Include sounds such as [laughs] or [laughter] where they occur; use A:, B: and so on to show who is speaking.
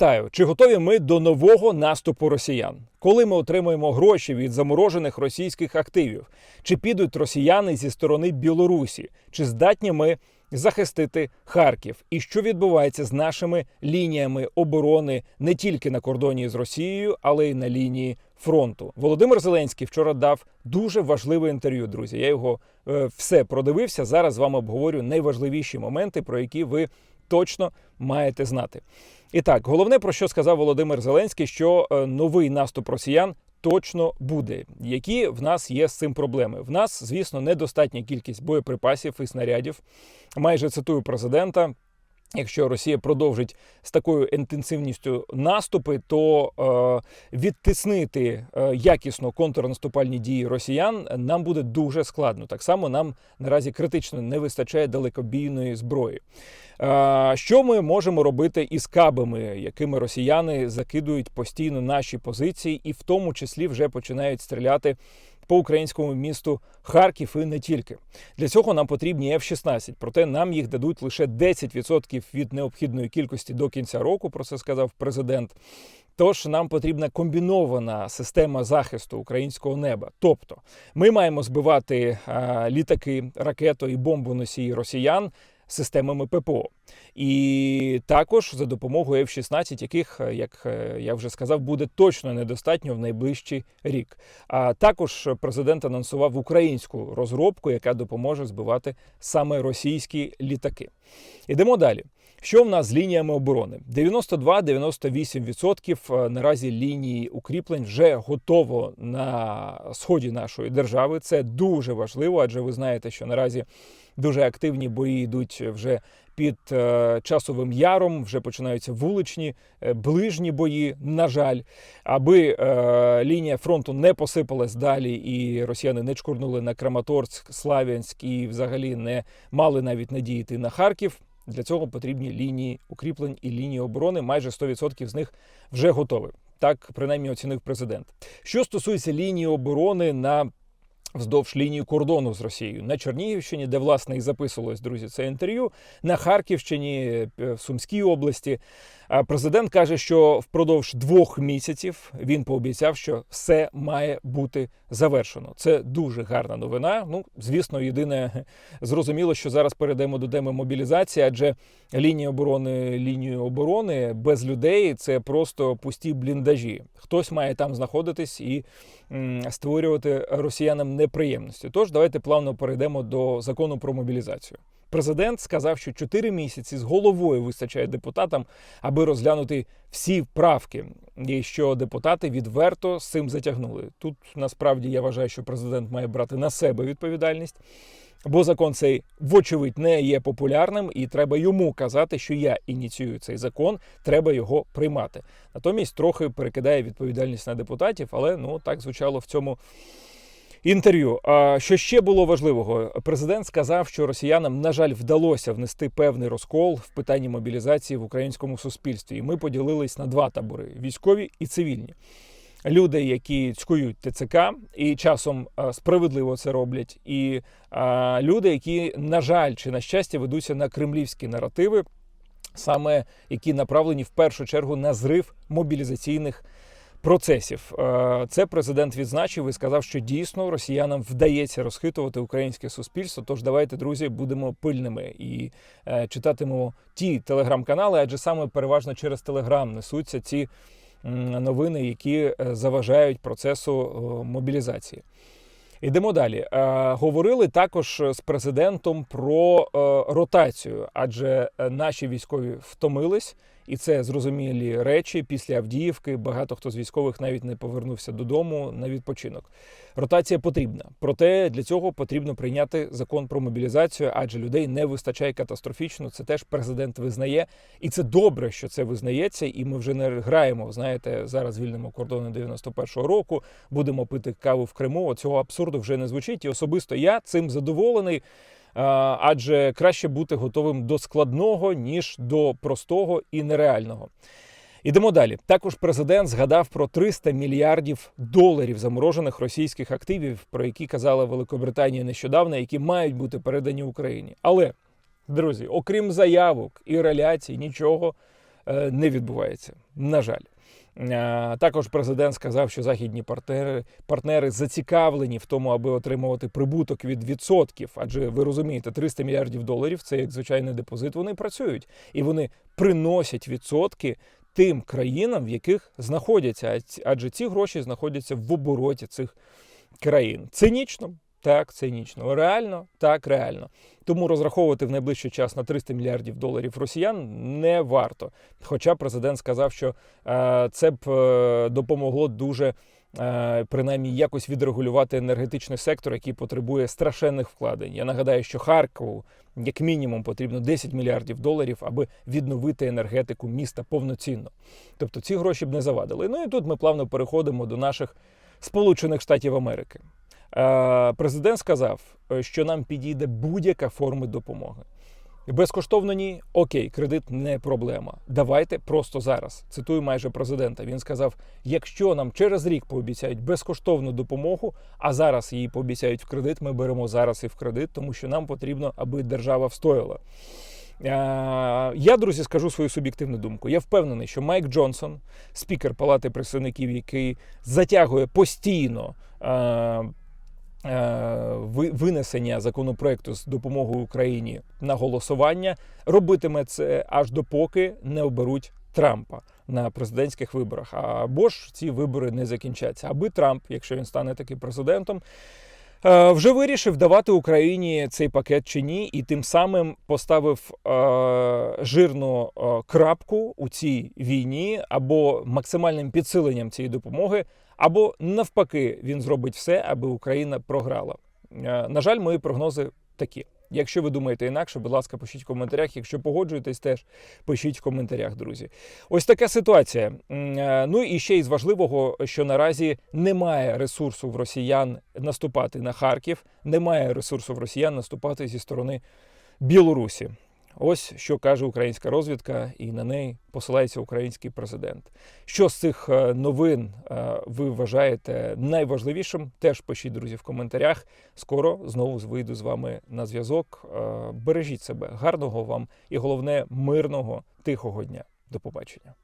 A: Вітаю! Чи готові ми до нового наступу росіян? Коли ми отримуємо гроші від заморожених російських активів? Чи підуть росіяни зі сторони Білорусі? Чи здатні ми захистити Харків? І що відбувається з нашими лініями оборони не тільки на кордоні з Росією, але й на лінії фронту? Володимир Зеленський вчора дав дуже важливе інтерв'ю. Друзі, я його е, все продивився. Зараз з вами обговорю найважливіші моменти, про які ви точно маєте знати. І так, головне про що сказав Володимир Зеленський, що е, новий наступ росіян точно буде. Які в нас є з цим проблеми? В нас, звісно, недостатня кількість боєприпасів і снарядів. Майже цитую президента. Якщо Росія продовжить з такою інтенсивністю наступи, то е, відтиснити е, якісно контрнаступальні дії росіян нам буде дуже складно. Так само нам наразі критично не вистачає далекобійної зброї. Е, що ми можемо робити із кабами, якими росіяни закидують постійно наші позиції, і в тому числі вже починають стріляти по українському місту Харків і не тільки для цього нам потрібні F-16, проте нам їх дадуть лише 10% від необхідної кількості до кінця року. Про це сказав президент. Тож нам потрібна комбінована система захисту українського неба. Тобто ми маємо збивати а, літаки, ракету і бомбоносії росіян системами ППО. І також за допомогою F-16, яких, як я вже сказав, буде точно недостатньо в найближчий рік. А також президент анонсував українську розробку, яка допоможе збивати саме російські літаки. Ідемо далі. Що в нас з лініями оборони? 92-98% наразі лінії укріплень вже готово на сході нашої держави. Це дуже важливо, адже ви знаєте, що наразі дуже активні бої йдуть вже під е, часовим яром. Вже починаються вуличні, е, ближні бої. На жаль, аби е, лінія фронту не посипалась далі, і росіяни не чкурнули на Краматорськ, Славянськ і взагалі не мали навіть надіяти на Харків. Для цього потрібні лінії укріплень і лінії оборони. Майже 100% з них вже готові. Так принаймні оцінив президент. Що стосується лінії оборони на Вздовж лінії кордону з Росією на Чернігівщині, де власне і записувалось друзі це інтерв'ю, на Харківщині, в Сумській області. Президент каже, що впродовж двох місяців він пообіцяв, що все має бути завершено. Це дуже гарна новина. Ну, звісно, єдине [laughs] зрозуміло, що зараз перейдемо до теми мобілізації, адже лінія оборони лінію оборони без людей це просто пусті бліндажі. Хтось має там знаходитись і створювати росіянам неприємності. Тож давайте плавно перейдемо до закону про мобілізацію. Президент сказав, що 4 місяці з головою вистачає депутатам, аби розглянути всі правки, і що депутати відверто з цим затягнули. Тут насправді я вважаю, що президент має брати на себе відповідальність. Бо закон цей, вочевидь, не є популярним, і треба йому казати, що я ініціюю цей закон, треба його приймати. Натомість трохи перекидає відповідальність на депутатів, але ну так звучало в цьому інтерв'ю. А що ще було важливого? Президент сказав, що росіянам, на жаль, вдалося внести певний розкол в питанні мобілізації в українському суспільстві. І ми поділились на два табори: військові і цивільні. Люди, які цькують ТЦК і часом справедливо це роблять, і люди, які, на жаль, чи на щастя, ведуться на кремлівські наративи, саме які направлені в першу чергу на зрив мобілізаційних процесів. Це президент відзначив і сказав, що дійсно росіянам вдається розхитувати українське суспільство. Тож давайте, друзі, будемо пильними і е, читатимемо ті телеграм-канали, адже саме переважно через телеграм несуться ці новини, які е, заважають процесу е, мобілізації. Йдемо далі. Говорили також з президентом про ротацію, адже наші військові втомились. І це зрозумілі речі після Авдіївки. Багато хто з військових навіть не повернувся додому на відпочинок. Ротація потрібна, проте для цього потрібно прийняти закон про мобілізацію, адже людей не вистачає катастрофічно. Це теж президент визнає, і це добре, що це визнається. І ми вже не граємо. Знаєте, зараз звільнимо кордони 91-го року. Будемо пити каву в Криму. Цього абсурду вже не звучить. І особисто я цим задоволений адже краще бути готовим до складного ніж до простого і нереального. Ідемо далі. Також президент згадав про 300 мільярдів доларів заморожених російських активів, про які казала Великобританія нещодавно, які мають бути передані Україні. Але друзі, окрім заявок і реляцій, нічого е, не відбувається. На жаль. Е, Також президент сказав, що західні партнери, партнери зацікавлені в тому, аби отримувати прибуток від відсотків. Адже ви розумієте, 300 мільярдів доларів це як звичайний депозит. Вони працюють і вони приносять відсотки тим країнам, в яких знаходяться. Адже ці гроші знаходяться в обороті цих країн. Цинічно. Так, цинічно. Реально, так, реально. Тому розраховувати в найближчий час на 300 мільярдів доларів росіян не варто. Хоча президент сказав, що е, це б е, допомогло дуже е, принаймні якось відрегулювати енергетичний сектор, який потребує страшенних вкладень. Я нагадаю, що Харкову як мінімум потрібно 10 мільярдів доларів, аби відновити енергетику міста повноцінно. Тобто ці гроші б не завадили. Ну і тут ми плавно переходимо до наших Сполучених Штатів Америки. Е, Президент сказав, е, що нам підійде будь-яка форма допомоги. Безкоштовно ні, окей, кредит не проблема. Давайте просто зараз. Цитую майже президента. Він сказав: якщо нам через рік пообіцяють безкоштовну допомогу, а зараз її пообіцяють в кредит, ми беремо зараз і в кредит, тому що нам потрібно, аби держава встояла. Е, Я, друзі, скажу свою суб'єктивну думку. Я впевнений, що Майк Джонсон, спікер Палати представників, який затягує постійно винесення законопроекту з допомогою Україні на голосування, робитиме це аж допоки не оберуть Трампа на президентських виборах. Або ж ці вибори не закінчаться. Аби Трамп, якщо він стане таки президентом, е, вже вирішив давати Україні цей пакет чи ні, і тим самим поставив е, жирну е, крапку у цій війні або максимальним підсиленням цієї допомоги, або навпаки, він зробить все, аби Україна програла. Е, на жаль, мої прогнози такі. Якщо ви думаєте інакше, будь ласка, пишіть в коментарях. Якщо погоджуєтесь, теж пишіть в коментарях, друзі. Ось така ситуація. Е, Ну і ще із важливого, що наразі немає ресурсу в росіян наступати на Харків, немає ресурсу в росіян наступати зі сторони Білорусі. Ось що каже українська розвідка, і на неї посилається український президент. Що з цих е, новин е, ви вважаєте найважливішим? Теж пишіть, друзі, в коментарях. Скоро знову вийду з вами на зв'язок. Е, Бережіть себе, гарного вам і головне мирного, тихого дня. До побачення.